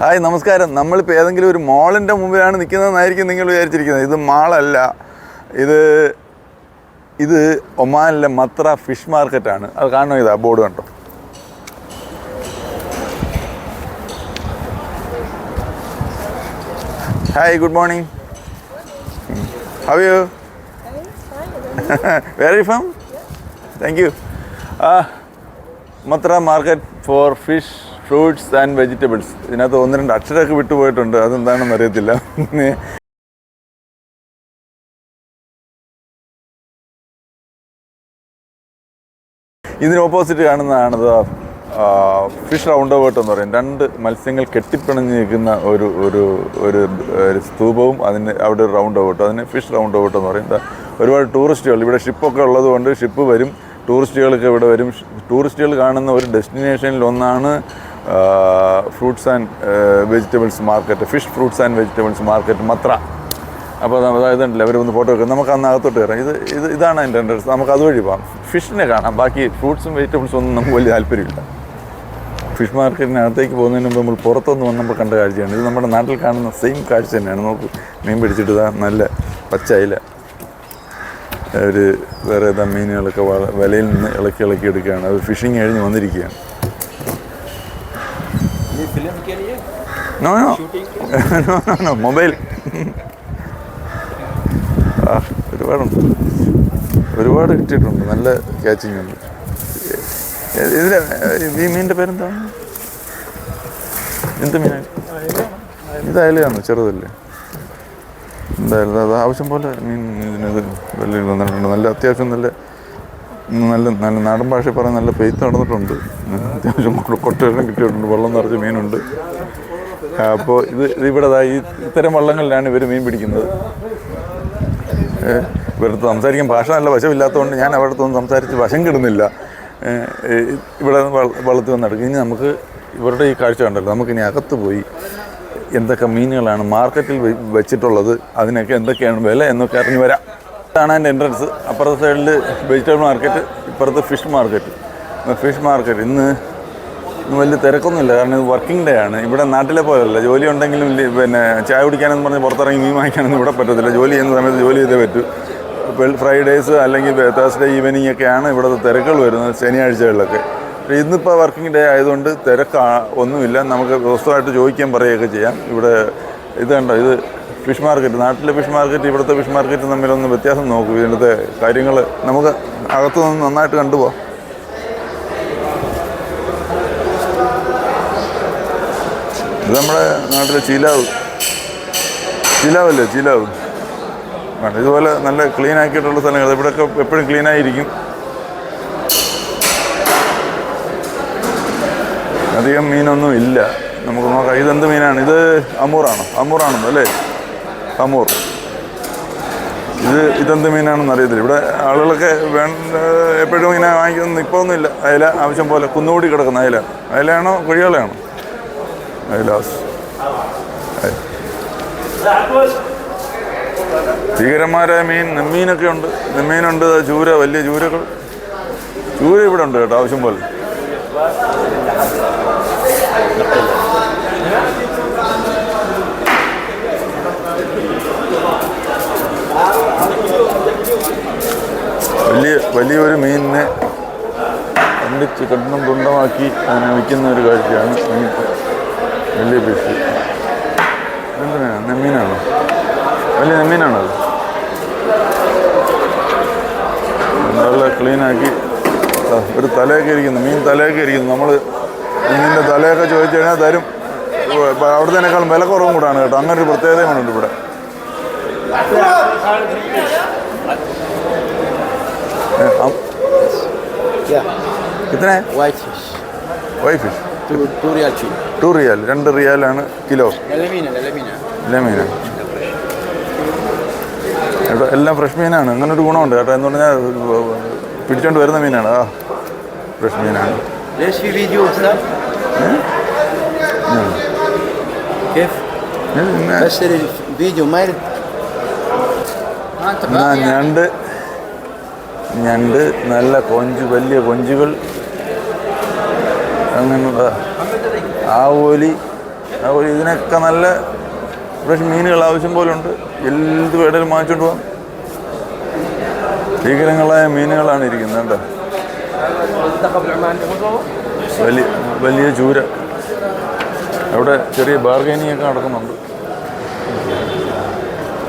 Hi നമസ്കാരം. നമ്മളിപ്പോൾ ഏതെങ്കിലും ഒരു മോളിന്റെ മുമ്പിലാണ് നിൽക്കുന്നതെന്നായിരിക്കും നിങ്ങൾ വിചാരിച്ചിരിക്കുന്നത്. ഇത് മാളല്ല. ഇത് ഇത് ഒമാനിലെ മത്ര ഫിഷ് മാർക്കറ്റാണ്. അത് കാണണോ ഇതാ ബോർഡ് കണ്ടോ? Hi good morning. How you farm thank you Mutrah market for fish fruits and vegetables. ഇതിനകത്ത് ഒന്ന് രണ്ട് അക്ഷരമൊക്കെ വിട്ടുപോയിട്ടുണ്ട് അതെന്താണെന്ന് അറിയത്തില്ല. ഇതിന് ഓപ്പോസിറ്റ് കാണുന്നതാണത് ഫിഷ് റൗണ്ട് ബോട്ട് എന്ന് പറയും. രണ്ട് മത്സ്യങ്ങൾ കെട്ടിപ്പിണഞ്ഞ് നിൽക്കുന്ന ഒരു ഒരു ഒരു സ്തൂപവും അതിന് അവിടെ ഒരു റൗണ്ട് ബോട്ട് അതിന് ഫിഷ് റൗണ്ട് ബോട്ട് എന്ന് പറയും. ഒരുപാട് ടൂറിസ്റ്റുകൾ ഇവിടെ ഷിപ്പൊക്കെ ഉള്ളതുകൊണ്ട് ഷിപ്പ് വരും. ടൂറിസ്റ്റുകളൊക്കെ ഇവിടെ വരും. ടൂറിസ്റ്റുകൾ കാണുന്ന ഒരു ഡെസ്റ്റിനേഷനിൽ ഒന്നാണ് fruits and vegetables market fish fruits and vegetables market Mutrah. അപ്പോൾ അതായത് ഉണ്ടല്ലോ വന്ന് ഫോട്ടോ വെക്കും നമുക്ക് അന്ന് അകത്തോട്ട് കയറാം. ഇത് ഇത് ഇതാണ് എന്റെ ഇൻട്രസ്റ്റ് നമുക്ക് അതുവഴി പോകാം. ഫിഷിനെ കാണാം. ബാക്കി ഫ്രൂട്ട്സും വെജിറ്റബിൾസും ഒന്നും നമുക്ക് വലിയ താല്പര്യമില്ല. ഫിഷ് മാർക്കറ്റിനകത്തേക്ക് പോകുന്നതിന് മുമ്പ് നമ്മൾ പുറത്തുനിന്ന് വന്നപ്പോൾ കണ്ട കാഴ്ചയാണ്. ഇത് നമ്മുടെ നാട്ടിൽ കാണുന്ന സെയിം കാഴ്ച തന്നെയാണ്. നമുക്ക് മീൻ പിടിച്ചിട്ട് ഇതാ നല്ല പച്ചയില ഒരു വേറെ ഏതാ മീനുകളൊക്കെ വലയിൽ നിന്ന് ഇളക്കി ഇളക്കി എടുക്കുകയാണ്. അത് ഫിഷിങ് കഴിഞ്ഞ് വന്നിരിക്കുകയാണ്. फिल्म के लिए no no shooting no no no mobile ആ ഒരുപാടുണ്ട് ഒരുപാട് കിട്ടിയിട്ടുണ്ട് നല്ല ക്യാച്ചിങ് ഉണ്ട് എ- ഇതിന് ഈ മീനിൻ്റെ പേരെന്താണ് എന്ത് മീനാണ് ഇത് അയലയാണോ ചെറുതല്ലേ എന്തായാലും അത് ആവശ്യം പോലെ മീൻ ഇതിനത് വലിയ വന്നിട്ടുണ്ട് നല്ല അത്യാവശ്യം നല്ല നല്ല നല്ല നാടൻ ഭാഷ പറയാൻ നല്ല പെയ്ത്ത് നടന്നിട്ടുണ്ട്. അത്യാവശ്യം കൊട്ടേഷൻ കിട്ടിയിട്ടുണ്ട്. വെള്ളം നിറച്ച് മീനുണ്ട്. അപ്പോൾ ഇത് ഇവിടെ ഈ ഇത്തരം വള്ളങ്ങളിലാണ് ഇവർ മീൻ പിടിക്കുന്നത്. ഇവരടുത്ത് ഇവരുടെ സംസാരിക്കാൻ ഭാഷ നല്ല വശമില്ലാത്തതുകൊണ്ട് ഞാൻ അവിടെ അടുത്തൊന്നും സംസാരിച്ച് വശം കിടുന്നില്ല. ഇവിടെ വള്ള- വള്ളത്തിൽ വന്ന് നടക്കും. ഇനി നമുക്ക് ഇവരുടെ ഈ കാഴ്ച കണ്ടല്ലോ. നമുക്കിനി അകത്ത് പോയി എന്തൊക്കെ മീനുകളാണ് മാർക്കറ്റിൽ വെച്ചിട്ടുള്ളത്. അതിനൊക്കെ എന്തൊക്കെയാണ് വില എന്നൊക്കെ അറിഞ്ഞു വരാം. ഇതാണ് എന്റെ എൻട്രൻസ് അപ്പുറത്തെ സൈഡിൽ വെജിറ്റബിൾ മാർക്കറ്റ് ഇപ്പുറത്ത് ഫിഷ് മാർക്കറ്റ് ഫിഷ് മാർക്കറ്റ് ഇന്ന് ഇന്ന് വലിയ തിരക്കൊന്നുമില്ല. കാരണം ഇത് വർക്കിംഗ് ഡേ ആണ്. ഇവിടെ നാട്ടിലെ പോലെയല്ല. ജോലി ഉണ്ടെങ്കിലും പിന്നെ ചായ കുടിക്കാനെന്ന് പറഞ്ഞ് പുറത്തിറങ്ങി മീൻ വാങ്ങിക്കാനൊന്നും ഇവിടെ പറ്റത്തില്ല. ജോലി ചെയ്യുന്ന സമയത്ത് ജോലി ചെയ്തേ പറ്റൂ. ഫ്രൈഡേയ്സ് അല്ലെങ്കിൽ തേഴ്സ്ഡേ ഈവനിങ് ഒക്കെയാണ് ഇവിടുത്തെ തിരക്കുകൾ വരുന്നത് ശനിയാഴ്ചകളിലൊക്കെ. ഇന്നിപ്പോൾ വർക്കിംഗ് ഡേ ആയതുകൊണ്ട് തിരക്ക് ഒന്നുമില്ല. നമുക്ക് വ്യവസ്ഥമായിട്ട് ചോദിക്കാൻ പറയുകയൊക്കെ ചെയ്യാം. ഇവിടെ ഇത് കണ്ടോ? ഇത് ഫിഷ് മാർക്കറ്റ് നാട്ടിലെ ഫിഷ് മാർക്കറ്റ് ഇവിടുത്തെ ഫിഷ് മാർക്കറ്റ് തമ്മിലൊന്ന് വ്യത്യാസം നോക്കൂ. ഇതിനകത്തെ കാര്യങ്ങൾ നമുക്ക് അകത്തുനിന്ന് നന്നായിട്ട് കണ്ടുപോകാം ഇത് നമ്മുടെ നാട്ടിലെ ചീലാവ്. ചീലാവല്ലേ? ചീലാവ്. വേണ്ട ഇതുപോലെ നല്ല ക്ലീൻ ആക്കിയിട്ടുള്ള സ്ഥലങ്ങൾ. ഇവിടെയൊക്കെ എപ്പോഴും ക്ലീൻ ആയിരിക്കും. അധികം മീനൊന്നും ഇല്ല. നമുക്ക് നോക്കാം. ഇതെന്ത് മീനാണ്? ഇത് അമൂറാണോ? അമൂറാണോ അല്ലേ? അമൂർ. ഇത് ഇതെന്ത് മീനാണെന്ന് അറിയത്തില്ല. ഇവിടെ ആളുകളൊക്കെ വേണ്ട എപ്പോഴും ഇങ്ങനെ വാങ്ങിക്കുന്നു ഇപ്പോൾ ഒന്നുമില്ല അയല ആവശ്യം പോലെ കുന്നുകൂടി കിടക്കുന്ന അയല. അയലയാണോ കുഴിയോളയാണോ അയലാസ്. അയ- ഭീകരന്മാരായ മീൻ നെമ്മീനൊക്കെ ഉണ്ട്. നെമ്മീനുണ്ട് ചൂര വലിയ ചൂരകൾ. ചൂര ഇവിടെ ഉണ്ട് കേട്ടോ ആവശ്യം പോലെ വലിയ വലിയൊരു മീനിനെ കണ്ടിച്ച് കണ്ണം തുണ്ടമാക്കി അതിനെ വിൽക്കുന്ന ഒരു കാഴ്ചയാണ് മീൻ വലിയ ഫിഷ് എന്തിനാണ് മീനാണ് നെമ്മീനാണോ? വലിയ നെമ്മീനാണോ അത് നല്ല ക്ലീനാക്കി. ഒരു തലയൊക്കെ ഇരിക്കുന്നു. മീൻ തലയൊക്കെ ഇരിക്കുന്നു. നമ്മൾ മീനിന്റെ തലയൊക്കെ ചോദിച്ചു കഴിഞ്ഞാൽ തരും. അവിടുത്തേക്കാളും വില കുറവും കൂടാണ് കേട്ടോ. അങ്ങനെ ഒരു പ്രത്യേകതയുണ്ട് ഇവിടെ. എത്ര white fish white fish two riyal രണ്ട് റിയാലാണ് കിലോ. ലെമീന കേട്ടോ എല്ലാം ഫ്രഷ് മീനാണ് അങ്ങനെ ഒരു ഗുണമുണ്ട് കേട്ടോ. എന്ന് പറഞ്ഞാൽ പിടിച്ചോണ്ട് വരുന്ന മീനാണ്. ആ ഫ്രഷ് മീനാണ്. ഞാൻ ഞണ്ട് ഞണ്ട് നല്ല കൊഞ്ച് വലിയ കൊഞ്ചുകൾ. അങ്ങനെയുള്ള ആവോലി അതുപോലെ ഇതിനൊക്കെ നല്ല ഫ്രഷ് മീനുകൾ ആവശ്യം പോലെ ഉണ്ട് എന്ത് വേടലും വാങ്ങിച്ചോണ്ട് പോകാം. ഭീകരങ്ങളായ മീനുകളാണ് ഇരിക്കുന്നത് കേട്ടോ. വലിയ വലിയ ചൂര. അവിടെ ചെറിയ ബാർഗൈനിങ് ഒക്കെ നടക്കുന്നുണ്ട്.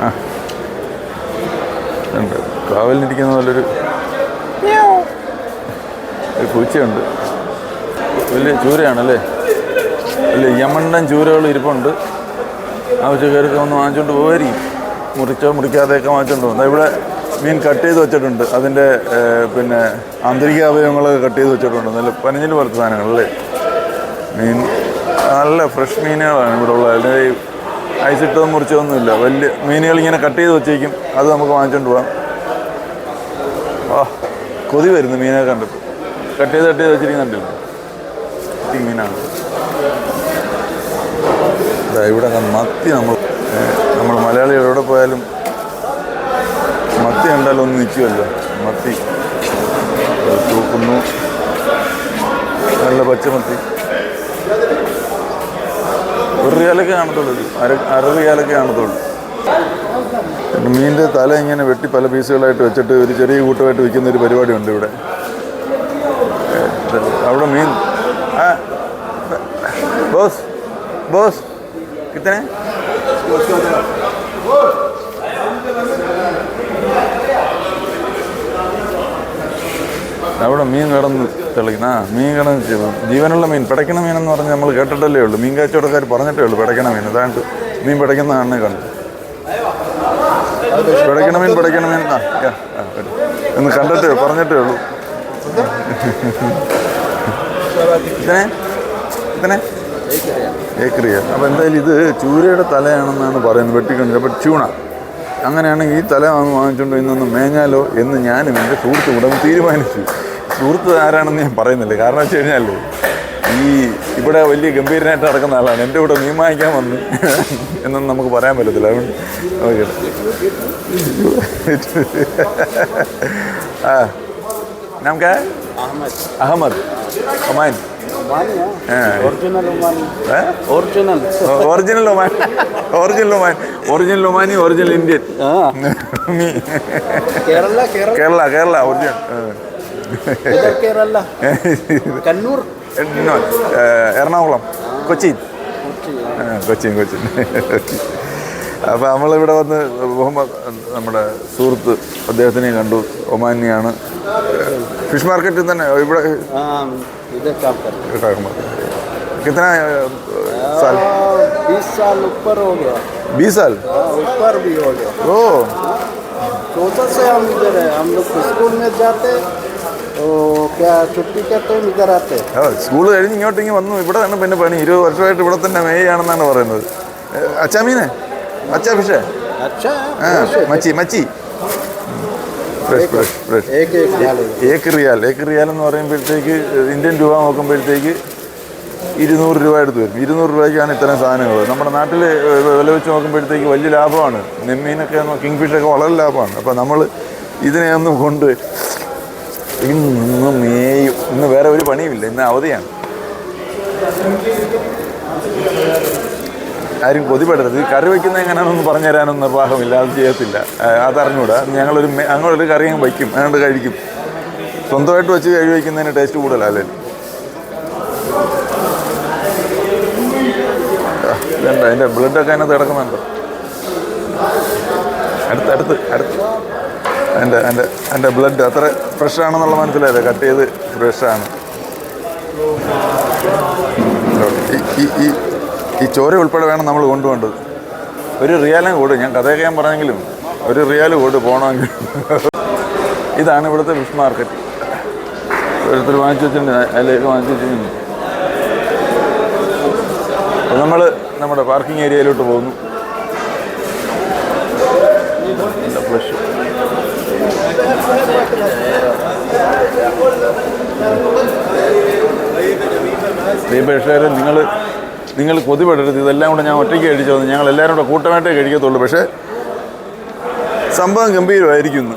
ആ. ഉണ്ട് കാവലിനിരിക്കുന്ന ഒരു പൂച്ചയുണ്ട്. വലിയ ചൂരയാണല്ലേ? വലിയ യമണ്ടൻ ചൂരകൾ ഇരിപ്പുണ്ട്. ആവശ്യക്കാരൊക്കെ ഒന്ന് വാങ്ങിച്ചുകൊണ്ട് പോകായിരിക്കും മുറിച്ചോ മുറിക്കാതെയൊക്കെ വാങ്ങിച്ചുകൊണ്ട് പോകും. ഇവിടെ മീൻ കട്ട് ചെയ്ത് വെച്ചിട്ടുണ്ട്. അതിന്റെ പിന്നെ ആന്തരിക അവയവങ്ങളൊക്കെ കട്ട് ചെയ്ത് വെച്ചിട്ടുണ്ട്. നല്ല പനഞ്ഞിൽ പോലത്തെ സാധനങ്ങളല്ലേ? മീൻ നല്ല ഫ്രഷ് മീനുകളാണ് ഇവിടെ ഉള്ളത്. ഈ ഐസിട്ടതും മുറിച്ചതൊന്നുമില്ല വലിയ മീനുകൾ ഇങ്ങനെ കട്ട് ചെയ്ത് വെച്ചേക്കും. അത് നമുക്ക് വാങ്ങിച്ചുകൊണ്ട് പോകാം ആ കൊതി വരുന്നു മീനെ കണ്ടിട്ട്. കട്ട് ചെയ്ത് കട്ട് ചെയ്ത് വെച്ചിരിക്കുന്നുണ്ടല്ലോ. മീനാണ് ഇവിടെ മത്തി നമ്മൾ നമ്മൾ മലയാളികൾ എവിടെ പോയാലും മത്തി കണ്ടാലും ഒന്ന് നിൽക്കുമല്ലോ. മത്തി. തൂക്കുന്നു. നല്ല പച്ചമത്തി ഒരു റിയാലൊക്കെ കാണത്തുള്ളൂ. അര അര റിയാലൊക്കെ കാണത്തുള്ളൂ. മീനിന്റെ തല ഇങ്ങനെ വെട്ടി പല പീസുകളായിട്ട് വെച്ചിട്ട് ഒരു ചെറിയ കൂട്ടമായിട്ട് വിൽക്കുന്ന ഒരു പരിപാടിയുണ്ട് ഇവിടെ. അവിടെ മീൻ. Boss boss. കിത്തനെ അവിടെ മീൻ കിടന്ന് തെളിക്കുന്ന മീൻ കിടന്ന് ജീവ- ജീവനുള്ള മീൻ പിടയ്ക്കണ മീൻ എന്ന് പറഞ്ഞ് നമ്മൾ കേട്ടിട്ടല്ലേ ഉള്ളൂ. മീൻ കച്ചവടക്കാർ പറഞ്ഞിട്ടേ ഉള്ളൂ പിടയ്ക്കണ മീൻ. അതാണ്ട് മീൻ പിടയ്ക്കുന്ന കണ്ടു. പിടയ്ക്കണ മീൻ പിടയ്ക്കണ മീൻ. ആ. എന്ന് കണ്ടിട്ടേ പറഞ്ഞിട്ടേ ഉള്ളൂ. ഇതിനെ ഇതിനെ ഏക്രിയ അപ്പോൾ എന്തായാലും ഇത് ചൂരയുടെ തലയാണെന്നാണ് പറയുന്നത്. വെട്ടിക്കൊണ്ട് അപ്പോൾ ചൂണ. അങ്ങനെയാണെങ്കിൽ ഈ തല വാങ്ങി വാങ്ങിച്ചുകൊണ്ട് ഇന്നൊന്ന് മേഞ്ഞാലോ എന്ന് ഞാനും എന്റെ സുഹൃത്ത് ഉടമ തീരുമാനിച്ചു. സുഹൃത്ത് ആരാണെന്ന് ഞാൻ പറയുന്നില്ല. കാരണം വെച്ച് കഴിഞ്ഞാൽ ഈ ഇവിടെ വലിയ ഗംഭീരനായിട്ട് നടക്കുന്ന ആളാണ്. എന്റെ കൂടെ മീൻ വാങ്ങിക്കാൻ വന്നു എന്നൊന്നും നമുക്ക് പറയാൻ പറ്റത്തില്ല. അതുകൊണ്ട് ഓക്കെ ആ. നമുക്ക് अहमद അഹമ്മദ് ഒമാൻ ओमानी हाँ। ओरिजिनल ओमानी ഏ original original Oman original Oman original Omani original Indian हाँ മീ केरला केरला കേരള കേരള ഒറിജിനൽ इधर केरला कन्नूर നോ, ഏ, എറണാകുളം കൊച്ചിൻ ആ, കൊച്ചിൻ കൊച്ചിൻ അപ്പോൾ നമ്മളിവിടെ വന്ന് മുഹമ്മദ് നമ്മുടെ സുഹൃത്ത് അദ്ദേഹത്തിനെ കണ്ടു ഒമാനിയാണ് ഫിഷ് മാർക്കറ്റിൽ തന്നെ ഇവിടെ हाँ इधर काम करते कितना साल बीस साल ऊपर हो गया बीस साल हाँ ऊपर भी हो गया ओ चौदह से हम इधर है हम लोग स्कूल में जाते तो क्या छुट्टी के टाइम इधर आते ആ, സ്കൂൾ കഴിഞ്ഞ് ഇങ്ങോട്ടേക്ക് വന്നു ഇവിടെ തന്നെ പിന്നെ പണി ഇരുപത് വർഷമായിട്ട് ഇവിടെ തന്നെ മേയാണെന്നാണ് പറയുന്നത് ഏ, അച്ചാ മീനെ അച്ചാ ഫിഷേ अच्छा ആ है fresh है। മച്ചി മച്ചി ഫ്രഷ് ഫ്രഷ് ഫ്രഷ് एक एक डालेगा ഏക്ക് റിയാൽ ഏക്ക് റിയാൽ എന്ന് പറയുമ്പോഴത്തേക്ക് ഇന്ത്യൻ രൂപ നോക്കുമ്പോഴത്തേക്ക് ഇരുന്നൂറ് രൂപ എടുത്ത് വരും ഇരുന്നൂറ് രൂപയ്ക്കാണ് ഇത്തരം സാധനങ്ങൾ നമ്മുടെ നാട്ടിൽ വില വെച്ച് നോക്കുമ്പോഴത്തേക്ക് വലിയ ലാഭമാണ് നെമ്മീനൊക്കെ കിങ് ഫിഷൊക്കെ വളരെ ലാഭമാണ് അപ്പോൾ നമ്മൾ ഇതിനെ ഒന്ന് കൊണ്ട് ഇന്ന് മേയും ഇന്ന് വേറെ ഒരു പണിയുമില്ല ഇന്ന് അവധിയാണ് ആരും കൊതിപ്പെടരുത് കറി വെക്കുന്നത് എങ്ങനെയാണെന്ന് പറഞ്ഞു തരാനൊന്നും നിർവാഹമില്ല അത് ചെയ്യത്തില്ല. അതറിഞ്ഞൂടാ. ഞങ്ങളൊരു അങ്ങോട്ടൊരു കറി അങ്ങ് വയ്ക്കും അങ്ങോട്ട് കഴിക്കും. സ്വന്തമായിട്ട് വെച്ച് കഴി വയ്ക്കുന്നതിന് ടേസ്റ്റ് കൂടുതലല്ലേ ഇതുണ്ട് അതിന്റെ ബ്ലഡൊക്കെ അതിനകത്ത് കിടക്കുന്നുണ്ട്? അടുത്ത് അടുത്ത് അടുത്ത്. എന്റെ എന്റെ എന്റെ ബ്ലഡ് അത്ര ഫ്രഷ് ആണെന്നുള്ള മനസ്സിലായത് കട്ട് ചെയ്ത് ഫ്രഷാണ് ഈ ഈ ഈ ഈ ചോര ഉൾപ്പെടെ വേണം നമ്മൾ കൊണ്ടുപോകേണ്ടത്. ഒരു റിയാലും കൂട്. ഞാൻ കഥയൊക്കെ ഞാൻ പറഞ്ഞെങ്കിലും ഒരു റിയാൽ കൂട് പോകണമെങ്കിൽ ഇതാണ് ഇവിടുത്തെ ഫിഷ് മാർക്കറ്റ് ഓരോരുത്തർ വാങ്ങിച്ചു വെച്ചിട്ടുണ്ട്. അതിലേക്ക് വാങ്ങിച്ചു വെച്ചിട്ടുണ്ട്. നമ്മൾ നമ്മുടെ പാർക്കിംഗ് ഏരിയയിലോട്ട് പോകുന്നു. ഫ്ലഷ് പക്ഷേ നിങ്ങൾ നിങ്ങൾ കൊതിപ്പെടരുത് ഇതെല്ലാം കൂടെ ഞാൻ ഒറ്റയ്ക്ക് കഴിച്ചു വന്നു. ഞങ്ങൾ എല്ലാവരും കൂടെ കൂട്ടമായിട്ടേ കഴിക്കത്തുള്ളൂ. പക്ഷേ സംഭവം ഗംഭീരമായിരിക്കുന്നു.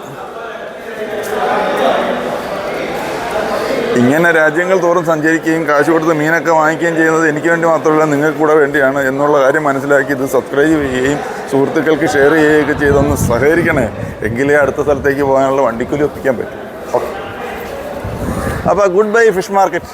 ഇങ്ങനെ രാജ്യങ്ങൾ തോറും സഞ്ചരിക്കുകയും കാശ് കൊടുത്ത് മീനൊക്കെ വാങ്ങിക്കുകയും ചെയ്യുന്നത് എനിക്ക് വേണ്ടി മാത്രമല്ല നിങ്ങൾക്ക് കൂടെ വേണ്ടിയാണ് എന്നുള്ള കാര്യം മനസ്സിലാക്കി ഇത് സബ്സ്ക്രൈബ് ചെയ്യുകയും സുഹൃത്തുക്കൾക്ക് ഷെയർ ചെയ്യുകയൊക്കെ ചെയ്തൊന്ന് സഹകരിക്കണേ. എങ്കിലേ അടുത്ത സ്ഥലത്തേക്ക് പോകാനുള്ള വണ്ടിക്കൂലി ഒപ്പിക്കാൻ പറ്റും. അപ്പോൾ ഗുഡ് ബൈ ഫിഷ് മാർക്കറ്റ്